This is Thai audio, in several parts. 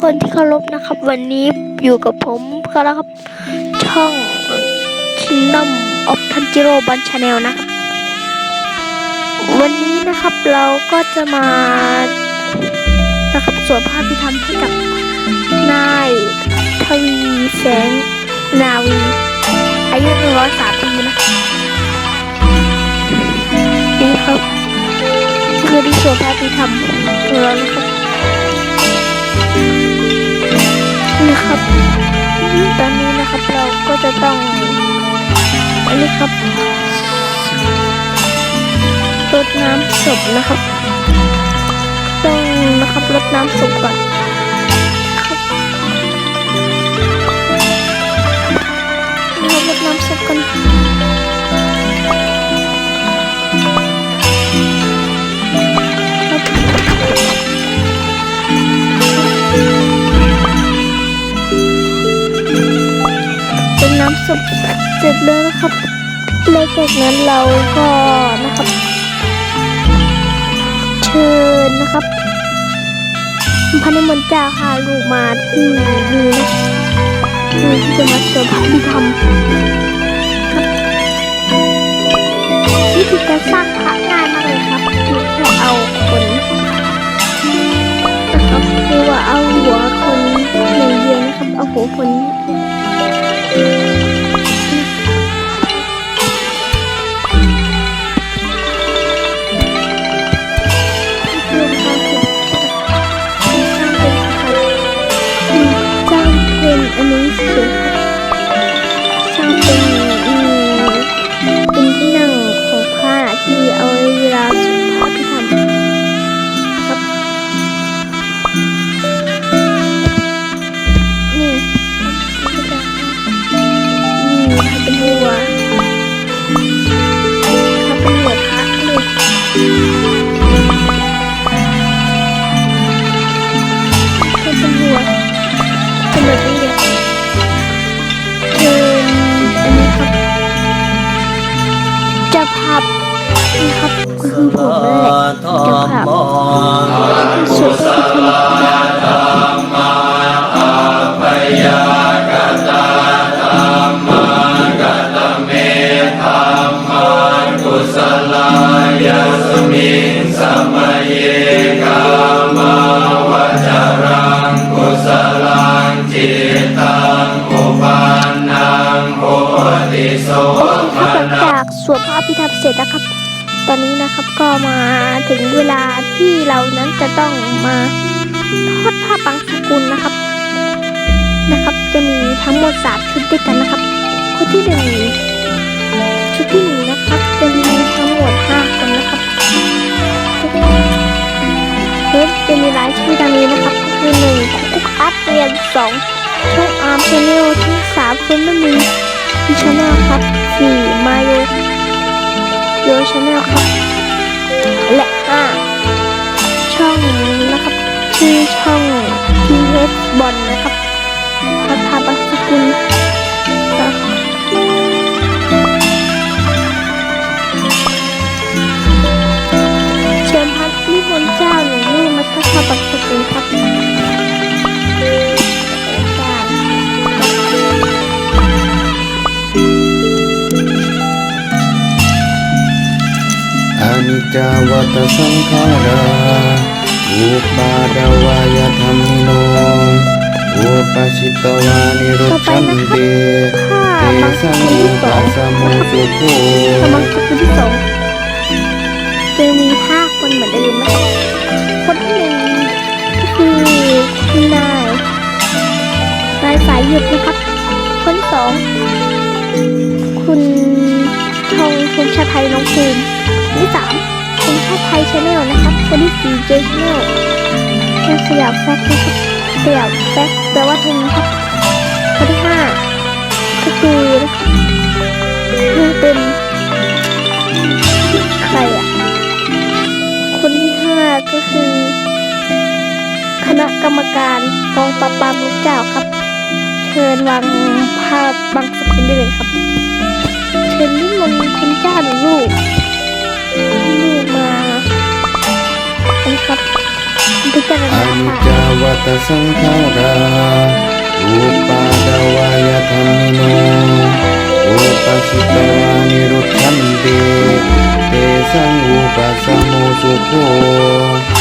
คนที่เคารพนะครับ วันนี้อยู่กับผมก็แล้วครับ ช่อง Kingdom of Tanjiro b a n Channel นะครับ วันนี้นะครับเราก็จะมานะครับสวดพระพิธรรมให้กับนายทวีแสงนาวี อายุ103ปีนะนี่ครับคือที่สวดพระพิธรรมของเรานะครับ นะครับ ตอนนี้นะครับเราก็จะต้องอันนี้ครับรดน้ำศพนะครับ ต้องนะครับรดน้ำศพก่อนครับรดน้ำศพกัน เป็นน้ำซุปเสร็จแล้วนะครับแล้วจากนั้นเราก็นะครับ เชิญนะครับพระนิมนต์เจ้าพาลูกมาที่นี่นะที่จะมาสวดพระพิธรรมครับวิธีการสร้างพระง่ายมากเลยครับเพียงแค่เอาคนนะครับคือว่าเอาหัวคนอย่างเดียวนะครับเอาหัวคน ครับคือผมนั่นแหละเจะภาพสุดที่ทำครับหลังจากสวดพระอภิธรรมเสร็จนะครับ ตอนนี้นะครับก็มาถึงเวลาที่เรานั้นจะต้องมาทอดผ้าบางสกุลนะครับ นะครับ จะมีทั้งหมดสามชุดด้วยกันนะครับชุดที่หนึ่งชุดที่หนึ่งนะครับ จะมีทั้งหมดห้าคนนะครับเฮ้จะมีรายชื่อดังนี้นะครับคือหนึ่งคุกอัพเรียนสองช่องอาร์มชาแนลที่สามเฟนมีที่ชาแนลครับสี่มาโย โยชาแนลครับ และห้าช่องนะครับ ชื่อช่อง TH บอล ตสังขาราอุปาดาวายธรรมิโนอุปชิตวานิรุชันนะคเตเตสังกุลมุที่สอปัสสมสุโภกำลังสกุลที่สองจะมีห้าคนเหมือนเดิมนะครับคนที่หนึ่งก็คือนายนายสายหยุดนะครับ คนสองคุณทองคุณชาไทยน้องภูมิคนที่สาม คุณชาติไทยชาแนลนะครับคนที่สีเจชาแนลคุณสยามแฟกนะครับสยามแฟกแปลว่าทุนครับคนที่ห้าก็คือนะครับเป็นใครอะ คนที่ห้าก็คือ คณะกรรมการกองปราบปรามลูกเจ้าครับ เชิญวางภาพบางสกุลได้เลยครับ เชิญนิมนต์คุณเจ้าหรือลูก พิจารอณานิจค่ะจาวัตสังขาราอุปาดวายธรรมิโนอุปสิตวานิรุชันติเตสังอุปสมโมสุโภ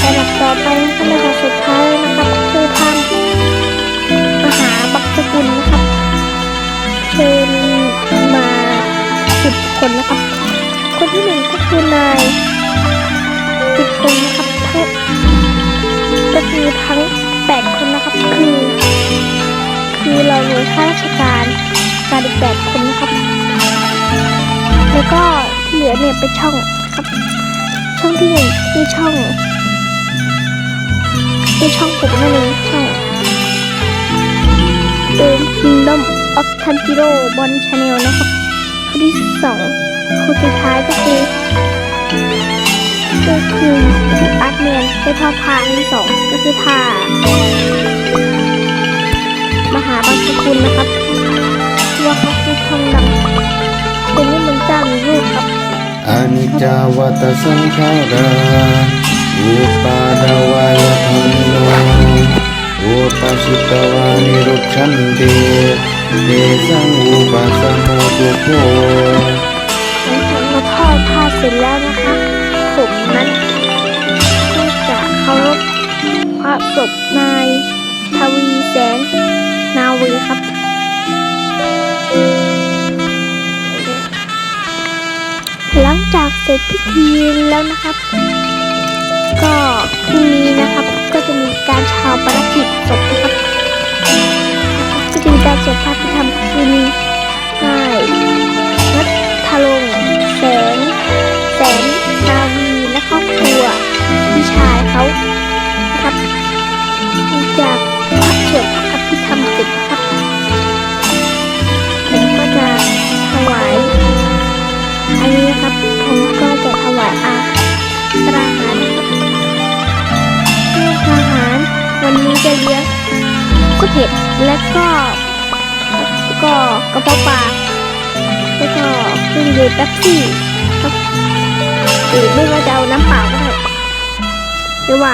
ระดับต่อไปนะคะระดับสุดท้ายนะครับคือท่านมหาบักสกุลนะครับเชิญมาสิบคนนะครับ คนที่หนึ่งก็คือนายสิบคนนะครับทั้ง ก็คือทั้งแปดคนนะครับ คือ คือเราหน่วยข้าราชการกาอีกแปดคนนะครับ แล้วก็ที่เหลือเนี่ยเป็นช่องครับ ช่องที่หนึ่งคือช่องคือช่องผมนั่นเองช่องเดิม Kingdom of Tanjiro Bon Channel นะครับคนที่สองคนสุดท้ายก็คือก็คือ อาร์ตแมนได้ทอดผ้าคนที่สองก็คือท่ามหาบางสกุลนะครับว่าเขาคือทองดำเป็นนี่มันเจ้ามีลูกครับอนิจจาวัตสังขาราอุปาดวายธรรมิโนอุปสิตวานิรุชันติเตสังอุปสมโมสุโภหลังจากเราทอดผ้าเสร็จแล้วนะคะผมนั้น ศพนาย ทวีแสง นาวีครับหลังจากเสร็จพิธีแล้วนะครับ วันนี้จะเลี้ยงก๋วยเผ็ดและก็ก็กระเพาะปลาแล้วก็เครื่องดื่มแป๊บซี่หรือไม่ว่าจะเอาน้ำเปล่าก็ได้หรือว่า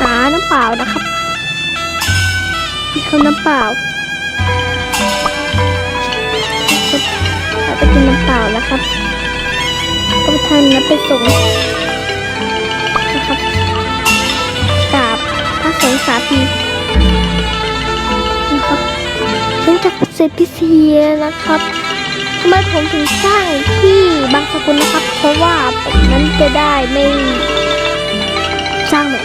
หาน้ำเปล่านะครับนี่คือน้ำเปล่า น้ำเปล่านะครับก็ท่านนับไปส่งนะครับกราบพระสงฆ์สาธีนะครับหลังจากเสร็จพิธีแล้วนะครับทำไมผมถึงสร้างที่บางสกุลนะครับ เพราะว่าผมนั้นจะได้ไม่สร้างแบบ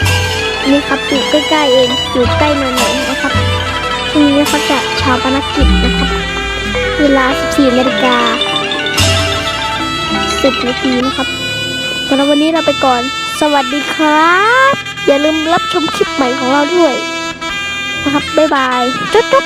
นี้ครับอยู่ใกล้ๆเองอยู่ใกล้หน่อยๆนะครับทีนี้เขาจะชาวปนกิจนะครับ เวลา 14นาฬิกา 10นาทีนะครับสำหรับวันนี้เราไปก่อน สวัสดีครับ อย่าลืมรับชมคลิปใหม่ของเราด้วย นะครับ บ๊ายบายจุ๊บ